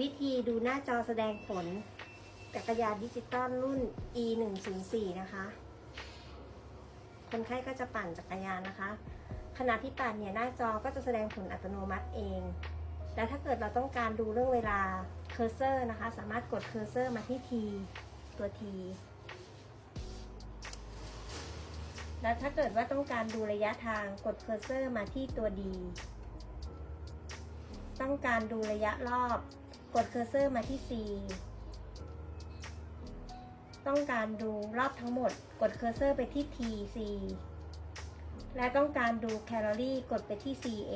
วิธีดูหน้าจอแสดงผลจักรยานดิจิตอลรุ่น e 1 0 4นะคะ คนไข้ก็จะปั่นจักรยานนะคะ ขณะที่ปั่นเนี่ยหน้าจอก็จะแสดงผลอัตโนมัติเอง แล้วถ้าเกิดเราต้องการดูเรื่องเวลาเคอร์เซอร์นะคะ สามารถกดเคอร์เซอร์มาที่ T ตัว T แล้วถ้าเกิดว่าต้องการดูระยะทางกดเคอร์เซอร์มาที่ตัว D ต้องการดูระยะรอบ กดเคอร์เซอร์มาที่ C ต้องการดูรอบทั้งหมด กดเคอร์เซอร์ไปที่ T C และต้องการดูแคลอรี่กดไปที่ CA